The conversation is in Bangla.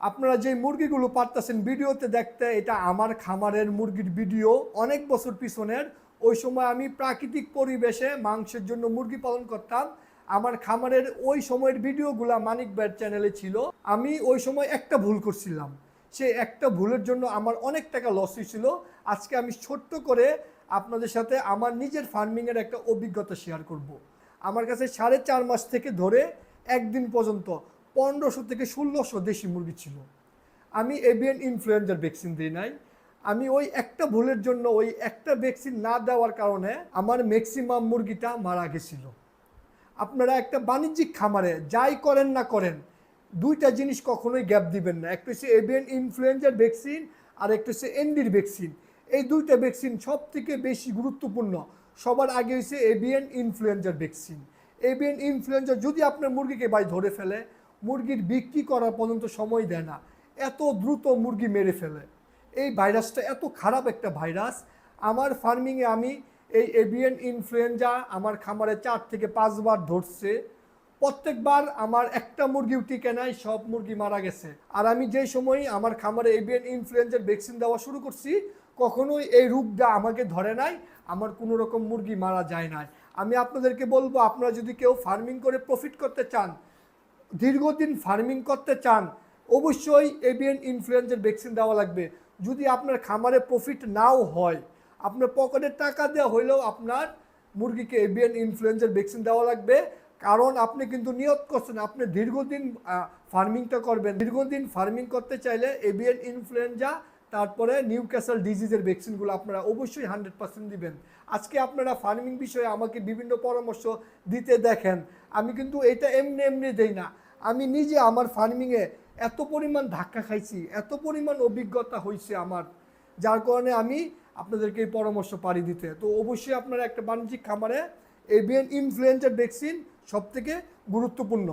আপনারা যে মুরগিগুলো পারতেছেন ভিডিওতে দেখতে, এটা আমার খামারের মুরগির ভিডিও। অনেক বছর পিছনের। ওই সময় আমি প্রাকৃতিক পরিবেশে মাংসের জন্য মুরগি পালন করতাম। আমার খামারের ওই সময়ের ভিডিওগুলা মানিক ব্যাট চ্যানেলে ছিল। আমি ওই সময় একটা ভুল করছিলাম। সে একটা ভুলের জন্য আমার অনেক টাকা লস হয়েছিল। আজকে আমি ছোট্ট করে আপনাদের সাথে আমার নিজের ফার্মিংয়ের একটা অভিজ্ঞতা শেয়ার করব। আমার কাছে সাড়ে চার মাস থেকে ধরে একদিন পর্যন্ত পনেরোশো থেকে ষোলোশো দেশি মুরগি ছিল। আমি এভিয়ান ইনফ্লুয়েঞ্জার ভ্যাকসিন দিই নাই। আমি ওই একটা ভুলের জন্য ওই একটা ভ্যাকসিন না দেওয়ার কারণে আমার ম্যাক্সিমাম মুরগিটা মারা গেছিল। আপনারা একটা বাণিজ্যিক খামারে যাই করেন না করেন, দুইটা জিনিস কখনোই গ্যাপ দিবেন না। একটা হচ্ছে এভিয়ান ইনফ্লুয়েঞ্জার ভ্যাকসিন আর একটা হচ্ছে এনডির ভ্যাকসিন এই দুইটা ভ্যাকসিন সব থেকে বেশি গুরুত্বপূর্ণ। সবার আগে হচ্ছে এভিয়ান ইনফ্লুয়েঞ্জার ভ্যাকসিন এভিয়ান ইনফ্লুয়েঞ্জার যদি আপনার মুরগিকে বাই ধরে ফেলে মুরগির বিক্রি করার পর্যন্ত সময় দেয় না। এত দ্রুত মুরগি মেরে ফেলে। এই ভাইরাসটা এত খারাপ একটা ভাইরাস। আমার ফার্মিংয়ে আমি এই এভিয়ান ইনফ্লুয়েঞ্জা আমার খামারে চার থেকে পাঁচবার ধরছে। প্রত্যেকবার আমার একটা মুরগিও টিকে নাই, সব মুরগি মারা গেছে। আর আমি যেই সময় আমার খামারে এভিয়ান ইনফ্লুয়েঞ্জার ভ্যাকসিন দেওয়া শুরু করছি, কখনোই এই রোগটা আমাকে ধরে নাই, আমার কোনো রকম মুরগি মারা যায় নাই। আমি আপনাদেরকে বলব, আপনারা যদি কেউ ফার্মিং করে প্রফিট করতে চান দীর্ঘদিন ফার্মিং করতে চান, অবশ্যই এভিয়ান ইনফ্লুয়েঞ্জার ভ্যাকসিন দেওয়া লাগবে। যদি আপনার খামারে প্রফিট নাও হয়, আপনার পকেটে টাকা দেওয়া হইলেও আপনার মুরগিকে এভিয়ান ইনফ্লুয়েঞ্জার ভ্যাকসিন দেওয়া লাগবে। কারণ আপনি কিন্তু নিয়ত করছেন, আপনি দীর্ঘদিন ফার্মিংটা করবেন। দীর্ঘদিন ফার্মিং করতে চাইলে এভিয়ান ইনফ্লুয়েঞ্জা তারপরে নিউ ক্যাসেল ডিজিজের ভ্যাকসিনগুলো আপনারা অবশ্যই হান্ড্রেড পার্সেন্ট দিবেন। আজকে আপনারা ফার্মিং বিষয়ে আমাকে বিভিন্ন পরামর্শ দিতে দেখেন। আমি কিন্তু এটা এমনি এমনি দেই না। আমি নিজে আমার ফার্মিংয়ে এত পরিমাণ ধাক্কা খাইছি, এত পরিমাণ অভিজ্ঞতা হয়েছে আমার। যার কারণে আমি আপনাদেরকে এই পরামর্শ পারি দিতে। তো অবশ্যই আপনারা একটা বাণিজ্যিক খামারে এভিয়ান ইনফ্লুয়েঞ্জার ভ্যাকসিন সব থেকে গুরুত্বপূর্ণ।